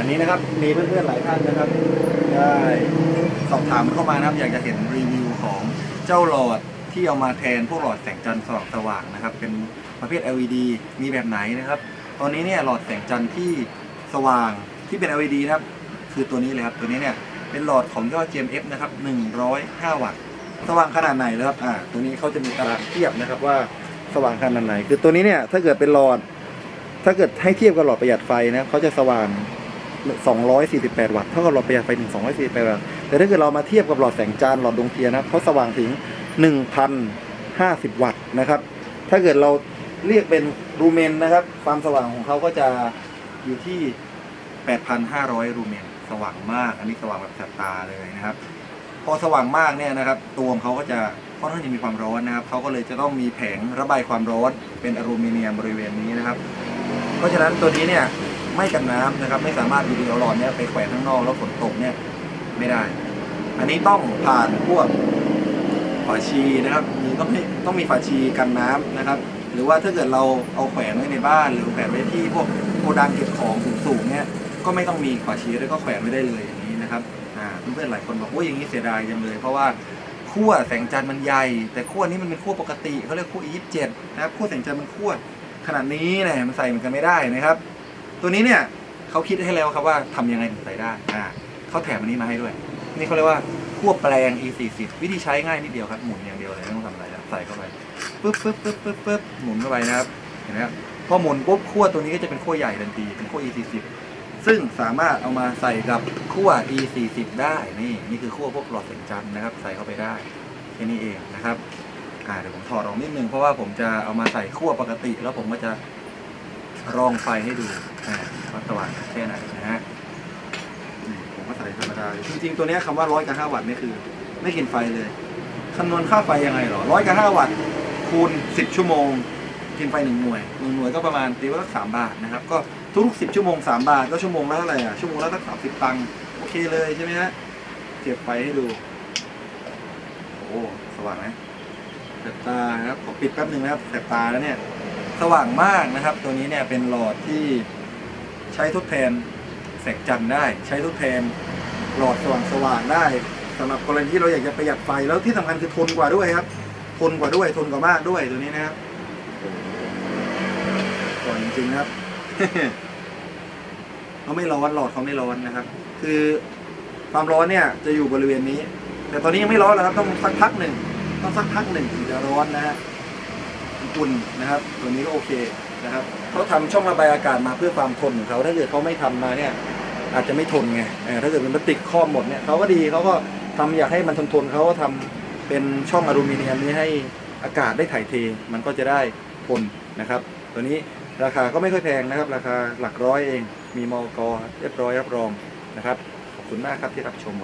อันนี้นะครับมีเพื่อนๆหลายท่านนะครับ ได้สอบถามเข้ามานะครับ อยากจะเห็นรีวิวของเจ้าหลอดที่เอามาแทนพวกหลอดแสงจันทร์สว่างสว่างนะครับ เป็นประเภท LED มีแบบไหนนะครับ ตอนนี้เนี่ยหลอดแสงจันทร์ที่สว่างที่เป็น LED นะครับ คือตัวนี้เลยครับตัวนี้เนี่ยเป็นหลอดของยอด GMF นะครับ 105 วัตต์สว่างขนาดไหนเลยครับอ่าตัวนี้เขาจะมีตารางเทียบนะครับว่าสว่างขนาดไหน คือตัวนี้เนี่ยถ้าเกิดเป็นหลอด ถ้าเกิดให้เทียบกับหลอดประหยัดไฟนะเขาจะสว่าง 248 วัตต์เท่ากับหลอดประหยัดไฟถึง248วัตต์แต่ถ้าเกิดเรามาเทียบกับหลอดแสงจันหลอดดวงเทียนนะครับเขาสว่างถึง 1,050 วัตต์นะครับ ถ้าเกิดเราเรียกเป็นรูเมนนะครับ ความสว่างของเขาก็จะอยู่ที่ 8,500 รูเมนสว่างมาก อันนี้สว่างแบบแสบตาเลยนะครับ พอสว่างมากเนี่ยนะครับ ตัวของเขาก็จะค่อนข้างจะมีความร้อนนะครับเขาก็เลยจะต้องมีแผงระบายความร้อนเป็นอลูมิเนียมบริเวณนี้นะครับ เพราะฉะนั้นตัวนี้เนี่ย ไม่กันน้ำนะครับ ไม่สามารถวิดีโอหลอดเนี่ยไปแขวนข้างนอกแล้วฝนตกเนี่ยไม่ได้ อันนี้ต้องผ่านพวกฝาชีนะครับ มีต้องมีต้องมีฝาชีกันน้ำนะครับ หรือว่าถ้าเกิดเราเอาแขวนไว้ในบ้าน หรือแขวนไว้ที่พวกโกดังเก็บของสูงๆเนี่ยก็ไม่ต้องมีฝาชีแล้วก็แขวนไว้ได้เลยอย่างนี้นะครับอ่าเพื่อนๆหลายคนบอกว่าอย่างนี้เสียดายจังเลย เพราะว่าขั้วแสงจันทร์มันใหญ่ แต่ขั้วนี้มันเป็นขั้วปกติเขาเรียกขั้ว E27 นะครับขั้วแสงจันทร์มันขั้วขนาดนี้เนี่ยมันใส่เหมือนกันไม่ได้นะครับ ตัวนี้เนี่ยเขาคิดให้แล้วครับว่าทำยังไงถึงใส่ได้อ่าเขาแถมอันนี้มาให้ด้วย นี่เขาเรียกว่าขั้วแปลง E40 วิธีใช้ง่ายนิดเดียวครับหมุนอย่างเดียวเลยไม่ต้องทำอะไรแล้วใส่เข้าไปปึ๊บปึ๊บปึ๊บปึ๊บปึ๊บหมุนเข้าไปนะครับเห็นไหมครับพอหมุนปุ๊บขั้วตัวนี้ก็จะเป็นขั้วใหญ่ทันทีเป็นขั้ว E40 ซึ่งสามารถเอามาใส่กับขั้ว E40 ได้นี่นี่คือขั้วพวกหลอดแสงจันทร์นะครับ ใส่เข้าไปได้แค่นี้เองนะครับอ่าเดี๋ยวผมถอดออกนิดนึงเพราะว่าผมจะเอามาใส่ขั้วปกติ แล้วผมก็จะ รองไฟให้ดูว่าสว่างแค่ไหนนะฮะผมก็ใส่ธรรมดาจริงๆตัวนี้คำว่าร้อยกับห้าวัตต์นี่คือ ไม่กินไฟเลยคำนวณค่าไฟยังไงหรอร้อยกับห้าวัตต์คูณสิบชั่วโมง กินไฟหนึ่งหน่วยหนึ่งหน่วยก็ประมาณตีว่าสักสามบาทนะครับ ก็ทุกสิบชั่วโมงสามบาทก็ชั่วโมงละเท่าไหร่อะชั่วโมงละสักสามสิบตังค์โอเคเลยใช่ไหมฮะเก็บไฟให้ดูโอ้สว่างไหมแสบตาครับขอปิดแป๊บหนึ่งนะครับแสบตาแล้วเนี่ย สว่างมากนะครับ ตัวนี้เนี่ยเป็นหลอดที่ใช้ทดแทนแสงจันทร์ได้ ใช้ทดแทนหลอดสว่างสว่างได้สำหรับกรณีที่เราอยากจะประหยัดไฟแล้วที่สำคัญคือทนกว่าด้วยครับ ทนกว่าด้วยทนกว่ามากด้วยตัวนี้นะครับสว่างจริงๆนะครับเขาไม่ร้อนหลอดเขาไม่ร้อนนะครับ คือความร้อนเนี่ยจะอยู่บริเวณนี้ แต่ตอนนี้ยังไม่ร้อนแล้วครับต้องสักพักหนึ่งต้องสักพักหนึ่งถึงจะร้อนนะฮะ อุ่นนะครับ ตัวนี้ก็โอเคนะครับเขาทำช่องระบายอากาศมาเพื่อความทนของเขาถ้าเกิดเขาไม่ทำมาเนี่ยอาจจะไม่ทนไงถ้าเกิดเป็นพลาสติกครอบหมดเนี่ยเขาก็ดีเขาก็ทำอยากให้มันทนทนเขาก็ทำเป็นช่องอลูมิเนียมนี้ให้อากาศได้ถ่ายเท มันก็จะได้ทนนะครับ ตัวนี้ราคาก็ไม่ค่อยแพงนะครับ ราคาหลักร้อยเองมีมอกเรียบร้อยรับรองนะครับขอบคุณมากครับที่รับชม